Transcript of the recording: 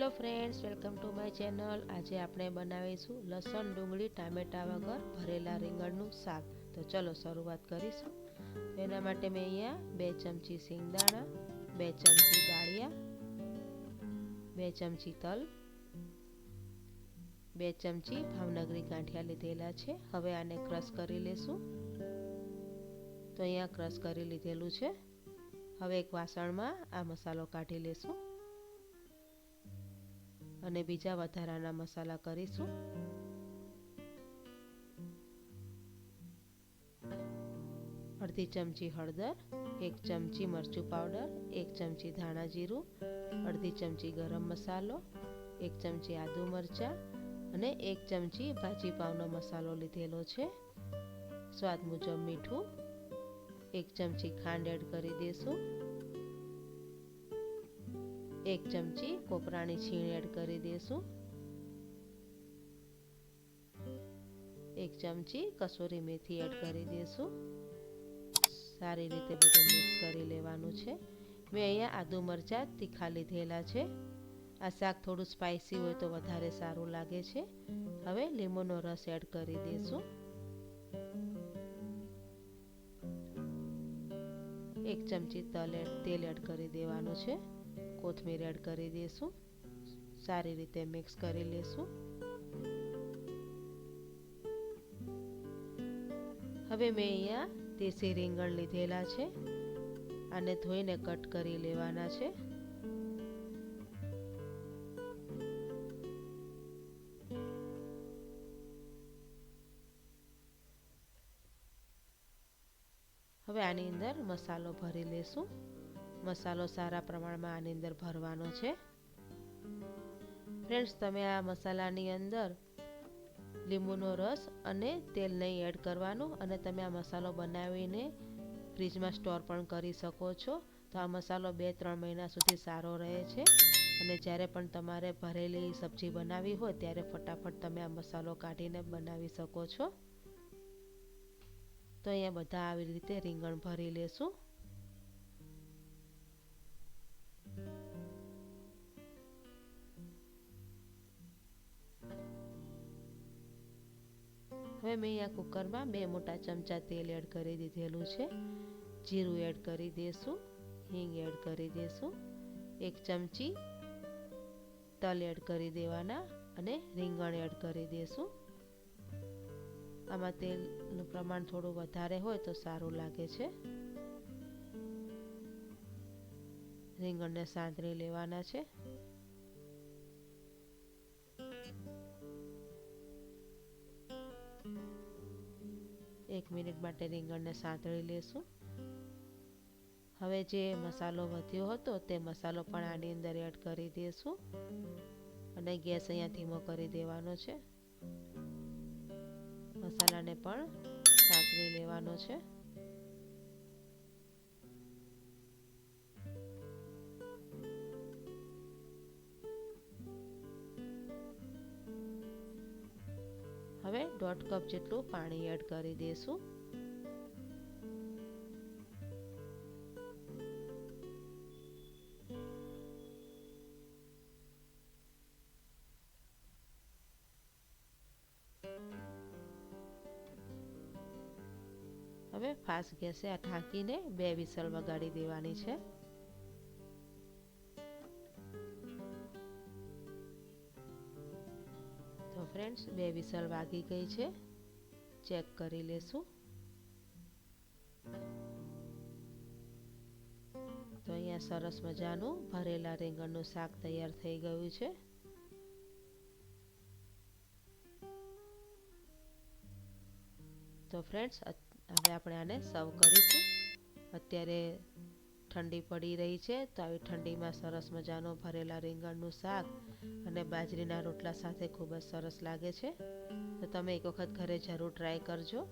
My channel. આજે આપણે બનાવીશું લસણ, ડુંગળી, ટામેટા વગર ભરેલા રીંગણનું શાક. તો ચલો શરૂઆત કરીશું. એના માટે મેં અહીંયા બે ચમચી સિંગદાણા બે ચમચી દાળિયા બે ચમચી તલ, બે ચમચી ભાવનગરી ગાંઠિયા લીધેલા છે. હવે આને ક્રશ કરી લેશું. તો અહીંયા ક્રશ કરી લીધેલું છે. હવે એક વાસણમાં આ મસાલો કાઢી લેશું. અને બીજા વધારાના મસાલા કરીશું. અડધી ચમચી હળદર, એક ચમચી મરચું પાવડર, એક ચમચી ધાણા જીરું, અડધી ચમચી ગરમ મસાલો, એક ચમચી આદુ મરચાં અને એક ચમચી ભાજી પાવનો મસાલો લીધેલો છે. સ્વાદ મુજબ મીઠું, એક ચમચી ખાંડ એડ કરી દઈશું એક ચમચી કોપરાની છીણ એડ કરી દઈશું એક ચમચી કસૂરી મેથી એડ કરી દઈશું સારી રીતે બધું મિક્સ કરી લેવાનું છે. મેં અહીંયા આદુ મરચાં તીખા લીધેલા છે. આ શાક થોડું સ્પાઇસી હોય તો વધારે સારું લાગે છે. હવે લીંબુનો રસ એડ કરી દઈશું એક ચમચી તલ એડ તેલ એડ કરી દેવાનું છે. કોથમીર એડ કરી દઈશું સારી રીતે મિક્સ કરી લેશું. હવે મેં અહીંયા દેશી રીંગણ લીધેલા છે અને ધોઈને કટ કરી લેવાના છે. હવે આની અંદર મસાલો ભરી લેશું. મસાલો સારા પ્રમાણમાં આની અંદર ભરવાનો છે. ફ્રેન્ડ્સ તમે આ મસાલાની અંદર લીંબુનો રસ અને તેલ નહીં એડ કરવાનું અને તમે આ મસાલો બનાવીને ફ્રીજમાં સ્ટોર પણ કરી શકો છો. તો આ મસાલો બે ત્રણ મહિના સુધી સારો રહે છે. અને જ્યારે પણ તમારે ભરેલી સબ્જી બનાવી હોય ત્યારે ફટાફટ તમે આ મસાલો કાઢીને બનાવી શકો છો. તો અહીંયા બધા આવી રીતે રીંગણ ભરી લેશું. હવે મેં અહીંયા કુકરમાં બે મોટા ચમચા તેલ એડ કરી દીધેલું છે. જીરું એડ કરી દઈશું હિંગ એડ કરી દઈશું એક ચમચી તલ એડ કરી દેવાના અને રીંગણ એડ કરી દઈશું આમાં તેલનું પ્રમાણ થોડું વધારે હોય તો સારું લાગે છે. રીંગણને સાંતળી લેવાના છે. એક મિનિટ માટે રીંગણને સાંતળી લેશું. હવે જે મસાલો વધ્યો હતો તે મસાલો પણ આની અંદર એડ કરી દઈશું અને ગેસ અહીંયા ધીમો કરી દેવાનો છે. મસાલાને પણ સાંતળી લેવાનો છે. હવે દોઢ કપ જેટલું પાણી એડ કરી દઈશું હવે ફાસ્ટ ગેસે આ ઢાંકીને બે વિસલ વગાડી દેવાની છે. ફ્રેન્ડ્સ, બે વિસલ વાગી ગઈ છે. ચેક કરી લેશું. તો અહીંયા સરસ મજાનું ભરેલા રીંગણનું શાક તૈયાર થઈ ગયું છે. તો ફ્રેન્ડ્સ હવે આપણે આને સર્વ કરીશું. અત્યારે ઠંડી પડી રહી છે તો આવી ઠંડીમાં સરસ મજાનું ભરેલા રીંગણનું શાક અને બાજરીના રોટલા સાથે ખૂબ જ સરસ લાગે છે. તો તમે એક વખત ઘરે જરૂર ટ્રાય કરજો.